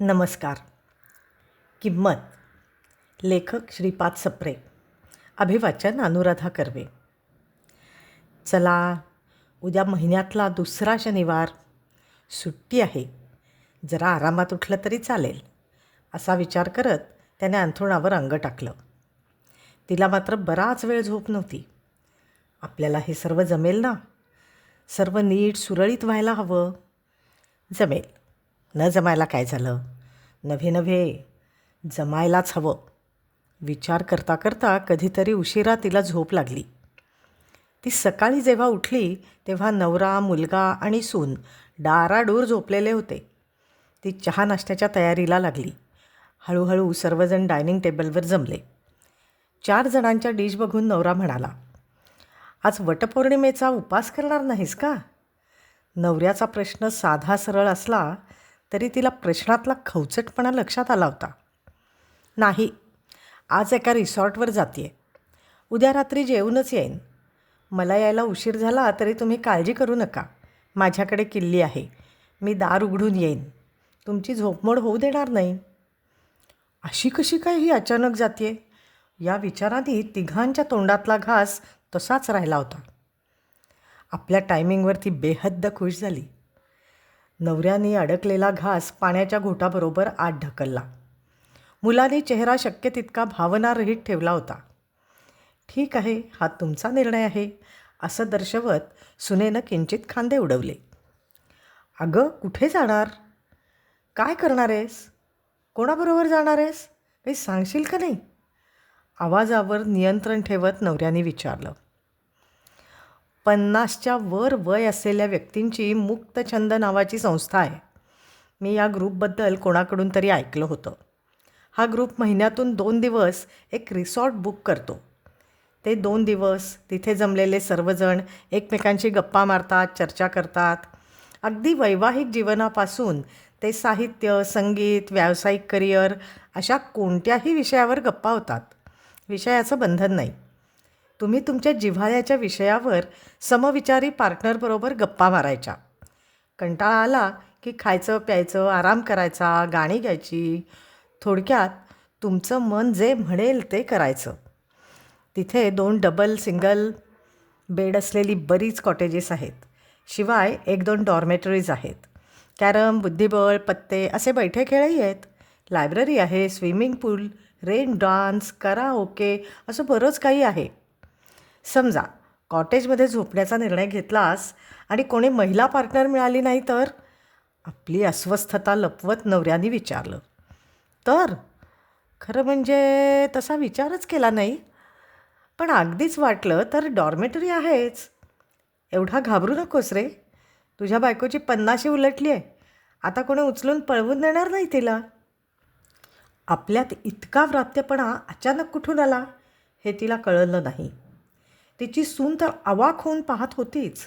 नमस्कार. किंमत. लेखक श्रीपाद सप्रे. अभिवाचन अनुराधा कर्वे. चला उद्या महिन्यातला दुसरा शनिवार. सुट्टी आहे. जरा आरामात उठलं तरी चालेल. असा विचार करत त्याने अंथरुणावर अंग टाकलं. तिला मात्र बराच वेळ झोप नव्हती. आपल्याला हे सर्व जमेल ना? सर्व नीट सुरळीत व्हायला हवं. जमेल. न जमायला काय झालं? नव्हे नव्हे जमायलाच हवं. विचार करता करता कधीतरी उशिरा तिला झोप लागली. ती सकाळी जेव्हा उठली तेव्हा नवरा मुलगा आणि सून डाराडूर झोपलेले होते. ती चहा नाश्त्याच्या तयारीला लागली. हळूहळू सर्वजण डायनिंग टेबलवर जमले. चार जणांच्या डिश बघून नवरा म्हणाला आज वटपौर्णिमेचा उपास करणार नाहीस का? नवऱ्याचा प्रश्न साधा सरळ असला तरी तिला प्रश्नातला खवचटपणा लक्षात आला होता. नाही आज एका रिसॉर्टवर जाते उद्या रात्री जेवूनच येईन. मला यायला उशीर झाला तरी तुम्ही काळजी करू नका. माझ्याकडे किल्ली आहे. मी दार उघडून येईन. तुमची झोपमोड होऊ देणार नाही. अशी कशी काय ही अचानक जाते या विचाराने तिघांच्या तोंडातला घास तसाच राहिला होता. आपल्या टायमिंगवरती बेहद्द खुश झाली. नवऱ्याने अडकलेला घास पाण्याच्या घोटाबरोबर आत ढकलला. मुलाने चेहरा शक्य तितका भावनारहित ठेवला होता. ठीक आहे हा तुमचा निर्णय आहे असं दर्शवत सुनेनं किंचित खांदे उडवले. अगं कुठे जाणार? काय करणार आहेस? कोणाबरोबर जाणार आहेस? काही सांगशील का नाही? आवाजावर नियंत्रण ठेवत नवऱ्याने विचारलं. पन्नासच्या वर वय असलेल्या व्यक्तींची मुक्तछंद नावाची संस्था आहे. मी या ग्रुपबद्दल कोणाकडून तरी ऐकलं होतं. हा ग्रुप महिन्यातून दोन दिवस एक रिसॉर्ट बुक करतो. ते दोन दिवस तिथे जमलेले सर्वजण एकमेकांशी गप्पा मारतात चर्चा करतात. अगदी वैवाहिक जीवनापासून ते साहित्य संगीत व्यावसायिक करिअर अशा कोणत्याही विषयावर गप्पा होतात. विषयाचं बंधन नाही. तुम्ही तुमच्या जिव्हाळ्याच्या विषयावर समविचारी पार्टनरबरोबर गप्पा मारायच्या. कंटाळा आला की खायचं प्यायचं आराम करायचा गाणी घ्यायची. थोडक्यात तुमचं मन जे म्हणेल ते करायचं. तिथे दोन डबल सिंगल बेड असलेली बरीच कॉटेजेस आहेत. शिवाय एक दोन डॉर्मेटरीज आहेत. कॅरम बुद्धिबळ पत्ते असे बैठे खेळही आहेत. लायब्ररी आहे स्विमिंग पूल रेन डान्स करा ओके असं बरंच काही आहे. समजा कॉटेजमध्ये झोपण्याचा निर्णय घेतलास आणि कोणी महिला पार्टनर मिळाली नाही तर? आपली अस्वस्थता लपवत नवऱ्याने विचारलं. तर? खरं म्हणजे तसा विचारच केला नाही. पण अगदीच वाटलं तर डॉर्मेटरी आहेच. एवढा घाबरू नकोस रे. तुझ्या बायकोची पन्नाशी उलटली आहे. आता कोणी उचलून पळवून देणार नाही तिला. आपल्यात इतका व्रात्यपणा अचानक कुठून आला हे तिला कळलं नाही. तिची सून तर अवाक होऊन पाहत होतीच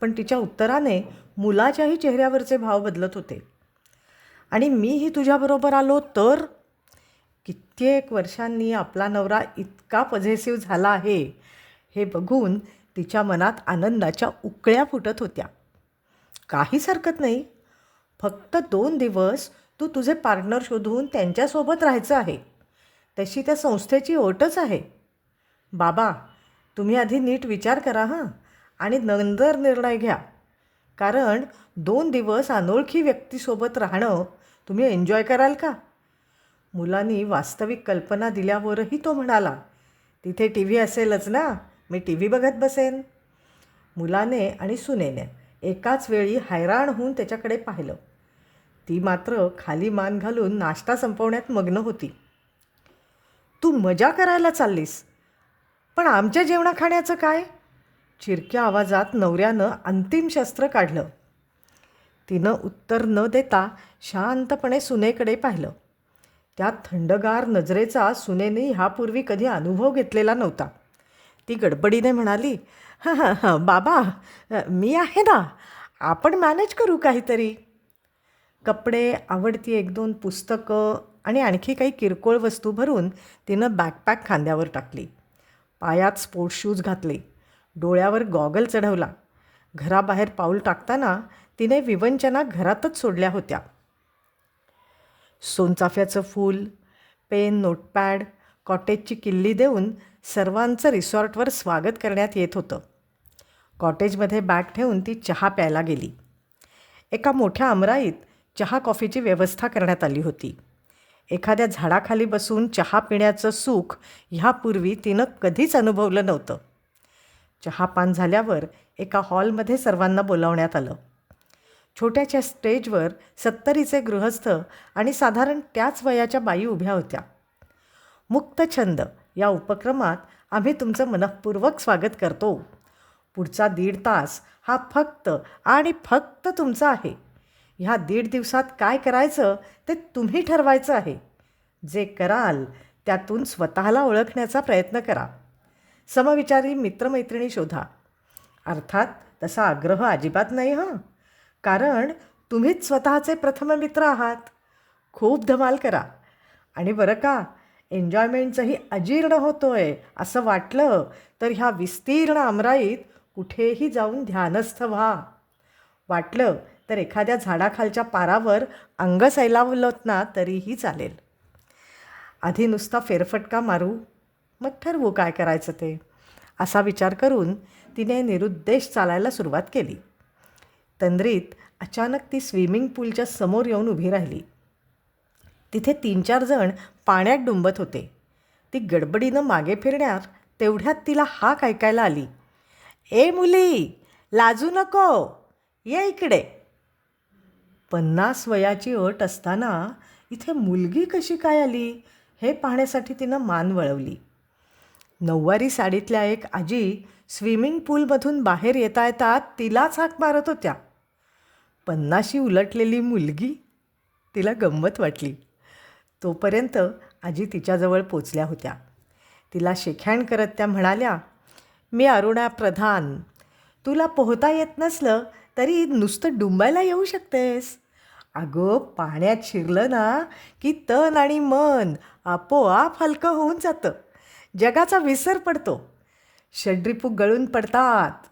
पण तिच्या उत्तराने मुलाच्याही चेहऱ्यावरचे भाव बदलत होते. आणि मीही तुझ्याबरोबर आलो तर? कित्येक वर्षांनी आपला नवरा इतका पझेसिव्ह झाला आहे हे बघून तिच्या मनात आनंदाच्या उकळ्या फुटत होत्या. काहीच हरकत नाही. फक्त दोन दिवस तू तुझे पार्टनर शोधून त्यांच्यासोबत राहायचं आहे. तशी त्या संस्थेची ओटच आहे. बाबा तुम्ही आधी नीट विचार करा हां. आणि नंतर निर्णय घ्या. कारण दोन दिवस अनोळखी व्यक्तीसोबत राहणं तुम्ही एन्जॉय कराल का? मुलांनी वास्तविक कल्पना दिल्यावरही तो म्हणाला तिथे टी व्ही असेलच ना मी टी व्ही बघत बसेन. मुलाने आणि सुनेने एकाच वेळी हैराण होऊन त्याच्याकडे पाहिलं. ती मात्र खाली मान घालून नाश्ता संपवण्यात मग्न होती. तू मजा करायला चाललीस. पण आमच्या जेवणा खाण्याचं काय? चिरक्या आवाजात नवऱ्यानं अंतिम शस्त्र काढलं. तिनं उत्तर न देता शांतपणे सुनेकडे पाहिलं. त्या थंडगार नजरेचा सुनेने ह्यापूर्वी कधी अनुभव घेतलेला नव्हता. ती गडबडीने म्हणाली हां हां हां बाबा मी आहे ना आपण मॅनेज करू काहीतरी. कपडे आवडती एक दोन पुस्तकं आणि आणखी काही किरकोळ वस्तू भरून तिनं बॅकपॅक खांद्यावर टाकली. पायात स्पोर्ट शूज घातले. डोळ्यावर गॉगल चढवला. घराबाहेर पाऊल टाकताना तिने विवंचना घरातच सोडल्या होत्या. सोनचाफ्याचं फूल पेन नोटपॅड कॉटेजची किल्ली देऊन सर्वांचं रिसॉर्टवर स्वागत करण्यात येत होतं. कॉटेजमध्ये बॅग ठेवून ती चहा प्यायला गेली. एका मोठ्या अमराईत चहा कॉफीची व्यवस्था करण्यात आली होती. एखाद्या झाडाखाली बसून चहा पिण्याचं सुख ह्यापूर्वी तिनं कधीच अनुभवलं नव्हतं. चहापान झाल्यावर एका हॉलमध्ये सर्वांना बोलावण्यात आलं. छोट्याच्या स्टेजवर सत्तरीचे गृहस्थ आणि साधारण त्याच वयाच्या बाई उभ्या होत्या. मुक्त छंद या उपक्रमात आम्ही तुमचं मनःपूर्वक स्वागत करतो. पुढचा दीड तास हा फक्त आणि फक्त तुमचा आहे. ह्या दीड दिवसात काय करायचं ते तुम्ही ठरवायचं आहे. जे कराल त्यातून स्वतःला ओळखण्याचा प्रयत्न करा. समविचारी मित्रमैत्रिणी शोधा. अर्थात तसा आग्रह अजिबात नाही हां. कारण तुम्हीच स्वतःचे प्रथम मित्र आहात. खूप धमाल करा. आणि बरं का एन्जॉयमेंटचंही अजीर्ण होतो आहे असं वाटलं तर ह्या विस्तीर्ण अमराईत कुठेही जाऊन ध्यानस्थ व्हा. वाटलं तर एखाद्या झाडाखालच्या पारावर अंग सैलावलत ना तरीही चालेल. आधी नुसता फेरफटका मारू मग ठरवू काय करायचं ते असा विचार करून तिने निरुद्देश चालायला सुरुवात केली. तंद्रीत अचानक ती स्विमिंग पूलच्या समोर येऊन उभी राहिली. तिथे तीन चार जण पाण्यात डुंबत होते. ती गडबडीनं मागे फिरण्यात तेवढ्यात तिला हाक ऐकायला आली. ए मुली लाजू नको ये इकडे. पन्नास वयाची अट असताना इथे मुलगी कशी काय आली? हे पाहण्यासाठी तिनं मान वळवली. नऊवारी साडीतल्या एक आजी स्विमिंग पूलमधून बाहेर येता येता तिलाच हाक मारत होत्या. पन्नाशी उलटलेली मुलगी तिला गंमत वाटली. तोपर्यंत आजी तिच्याजवळ पोचल्या होत्या. तिला शेख्याण करत त्या म्हणाल्या मी अरुणा प्रधान. तुला पोहता येत नसलं तरी नुसतं डुंबायला येऊ शकतेस. अगं पाण्यात शिरलं ना की तन आणि मन आपोआप हलकं होऊन जातं. जगाचा विसर पडतो. षड्रिपूक गळून पडतात.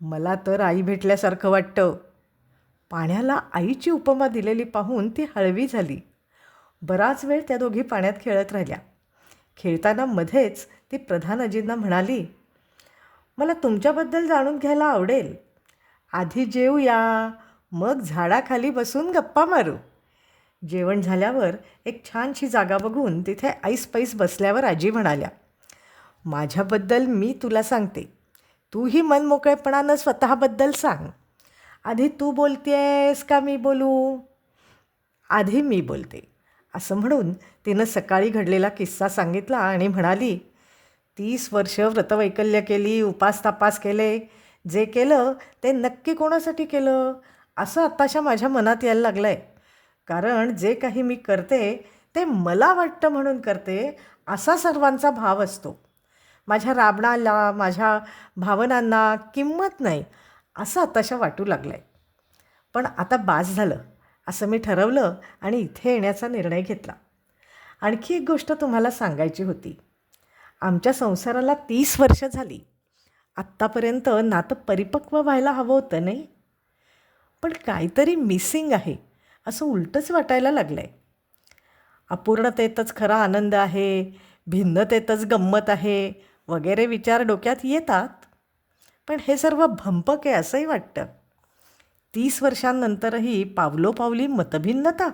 मला तर आई भेटल्यासारखं वाटतं. पाण्याला आईची उपमा दिलेली पाहून ती हळवी झाली. बराच वेळ त्या दोघी पाण्यात खेळत राहिल्या. खेळताना मध्येच ती प्रधान अजींना म्हणाली मला तुमच्याबद्दल जाणून घ्यायला आवडेल. आधी जेवूया मग झाडाखाली बसून गप्पा मारू. जेवण झाल्यावर एक छानशी जागा बघून तिथे ऐस पैस बसल्यावर आजी म्हणाल्या माझ्याबद्दल मी तुला सांगते. तूही मनमोकळेपणानं स्वतःबद्दल सांग. आधी तू बोलतेस का मी बोलू? आधी मी बोलते. असं म्हणून तिनं सकाळी घडलेला किस्सा सांगितला आणि म्हणाली तीस वर्ष व्रतवैकल्य केली उपास तापास केले जे केलं ते नक्की कोणासाठी केलं? असं आत्ताशा माझ्या मनात यायला लागलं आहे कारण जे काही मी करते ते मला वाटतं म्हणून करते असा सर्वांचा भाव असतो. माझ्या राबणाला माझ्या भावनांना किंमत नाही असं आताशा वाटू लागलं आहे पण आता बास झालं असं मी ठरवलं आणि इथे येण्याचा निर्णय घेतला. आणखी एक गोष्ट तुम्हाला सांगायची होती. आमच्या संसाराला तीस वर्ष झाली. आत्तापर्यंत नातं परिपक्व व्हायला हवं होतं नाही? पण काहीतरी मिसिंग आहे असं उलटंच वाटायला लागलं आहे अपूर्णतेतच खरा आनंद आहे भिन्नतेतच गंमत आहे वगैरे विचार डोक्यात येतात. पण हे सर्व भंपक आहे असंही वाटतं. तीस वर्षांनंतरही पावलोपावली मतभिन्नता.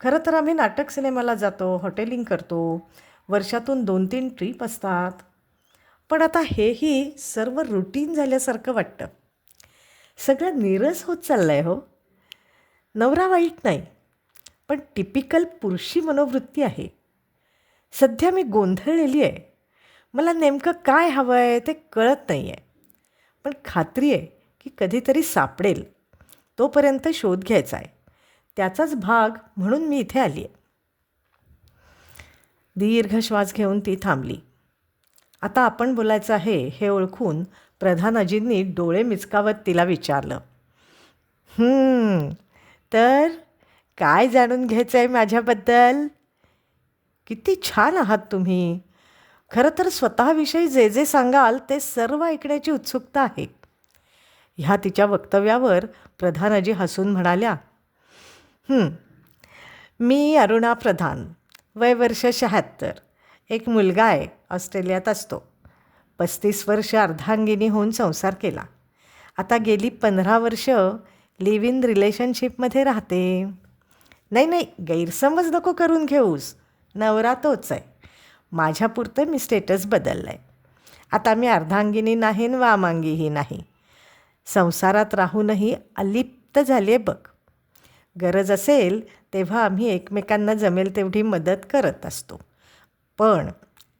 खरं तर आम्ही नाटक सिनेमाला जातो हॉटेलिंग करतो वर्षातून दोन तीन ट्रीप असतात. पण आता हेही सर्व रुटीन झाल्यासारखं वाटतं. सगळं निरस होत चाललं आहे हो. नवरा वाईट नाही पण टिपिकल पुरुषी मनोवृत्ती आहे. सध्या मी गोंधळलेली आहे. मला नेमकं काय हवं आहे ते कळत नाही आहे पण खात्री आहे की कधीतरी सापडेल. तोपर्यंत शोध घ्यायचा आहे. त्याचाच भाग म्हणून मी इथे आली आहे दीर्घ श्वास घेऊन ती थांबली. आता आपण बोलायचं आहे हे ओळखून प्रधान अजींनी डोळे मिचकावत तिला विचारलं. तर काय जाणून घ्यायचं आहे माझ्याबद्दल? किती छान आहात तुम्ही. खरं तर स्वतःविषयी जे जे सांगाल ते सर्व ऐकण्याची उत्सुकता आहे. ह्या तिच्या वक्तव्यावर प्रधानाजी हसून म्हणाल्या मी अरुणा प्रधान वय वर्ष शहात्तर. एक मुलगा आहे ऑस्ट्रेलियात असतो. पस्तीस वर्ष अर्धांगिनी होऊन संसार केला. आता गेली पंधरा वर्ष लिव्ह इन रिलेशनशिपमध्ये राहते. नाही नाही गैरसमज नको करून घेऊस. नवरा तोच आहे. माझ्यापुरतं मी स्टेटस बदललं आहे आता मी अर्धांगिनी नाही वामांगीही नाही. संसारात राहूनही अलिप्त झाली आहे बघ. गरज असेल तेव्हा आम्ही एकमेकांना जमेल तेवढी मदत करत असतो. पण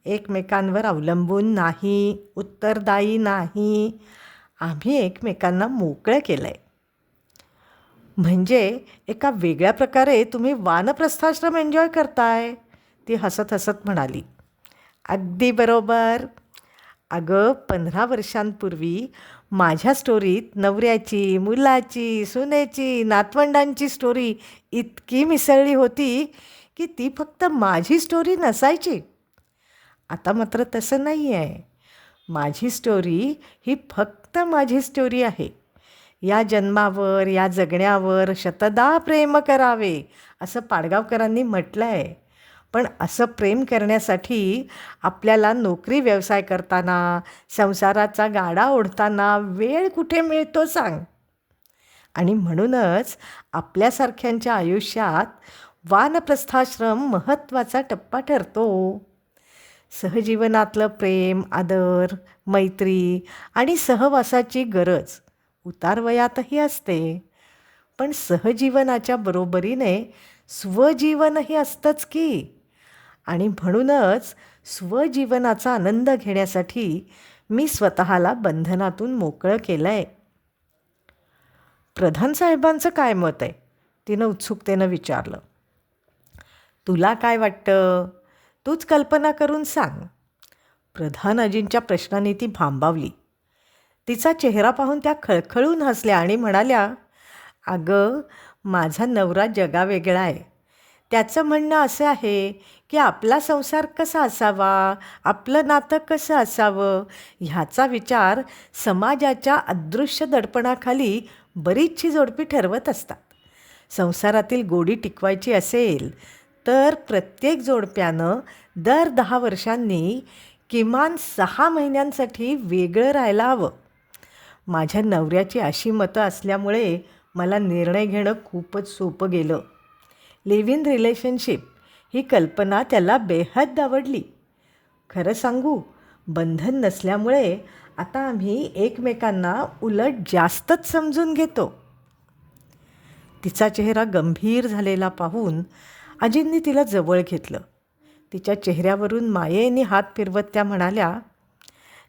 एकमेकांवर अवलंबून नाही उत्तरदायी नाही. आम्ही एकमेकांना मोकळं केलं आहे म्हणजे एका वेगळ्या प्रकारे तुम्ही वानप्रस्थाश्रम एन्जॉय करताय ती हसत हसत म्हणाली. अगदी बरोबर. अगं पंधरा वर्षांपूर्वी माझ्या स्टोरीत नवऱ्याची मुलाची सुनेची नातवंडांची स्टोरी इतकी मिसळली होती की ती फक्त माझी स्टोरी नसायची. आता मात्र तसं नाही आहे माझी स्टोरी ही फक्त माझी स्टोरी आहे. या जन्मावर या जगण्यावर शतदा प्रेम करावे असं पाडगावकरांनी म्हटलं आहे पण असं प्रेम करण्यासाठी आपल्याला नोकरी व्यवसाय करताना संसाराचा गाडा ओढताना वेळ कुठे मिळतो सांग. आणि म्हणूनच आपल्यासारख्यांच्या आयुष्यात वानप्रस्थाश्रम महत्त्वाचा टप्पा ठरतो. सहजीवनातलं प्रेम आदर मैत्री आणि सहवासाची गरज उतारवयातही असते. पण सहजीवनाच्या बरोबरीने स्वजीवनही असतंच की. आणि म्हणूनच स्वजीवनाचा आनंद घेण्यासाठी मी स्वतःला बंधनातून मोकळं केलं आहे प्रधान साहेबांचं काय मत आहे? तिनं उत्सुकतेनं विचारलं. तुला काय वाटतं? तूच कल्पना करून सांग. प्रधान अजींच्या प्रश्नाने ती भांबावली. तिचा चेहरा पाहून त्या खळखळून हसल्या आणि म्हणाल्या अगं माझा नवरा जगावेगळा आहे. त्याचं म्हणणं असं आहे की आपला संसार कसा असावा आपलं नातं कसं असावं ह्याचा विचार समाजाच्या अदृश्य दडपणाखाली बरीचशी जोडपी ठरवत असतात. संसारातील गोडी टिकवायची असेल तर प्रत्येक जोडप्यानं दर दहा वर्षांनी किमान सहा महिन्यांसाठी वेगळं राहायला हवं. माझ्या नवऱ्याची अशी मतं असल्यामुळे मला निर्णय घेणं खूपच सोपं गेलं. लिव्ह इन रिलेशनशिप ही कल्पना त्याला बेहद आवडली. खरं सांगू बंधन नसल्यामुळे आता आम्ही एकमेकांना उलट जास्तच समजून घेतो. तिचा चेहरा गंभीर झालेला पाहून अजिंनी तिला जवळ घेतलं. तिच्या चेहऱ्यावरून मायेने हात फिरवत त्या म्हणाल्या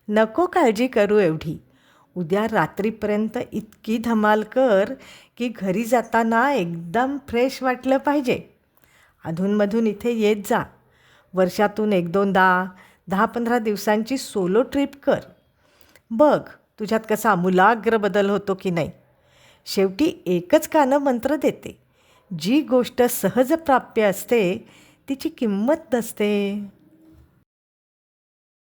नको काळजी करू एवढी. उद्या रात्रीपर्यंत इतकी धमाल कर की घरी जाताना एकदम फ्रेश वाटलं पाहिजे. अधूनमधून इथे येत जा. वर्षातून एक दोनदा दहा पंधरा दिवसांची सोलो ट्रिप कर. बघ तुझ्यात कसा आमूलाग्र बदल होतो की नाही. शेवटी एकच कानं मंत्र देते. जी गोष्ट सहज प्राप्य असते तिची किंमत नसते.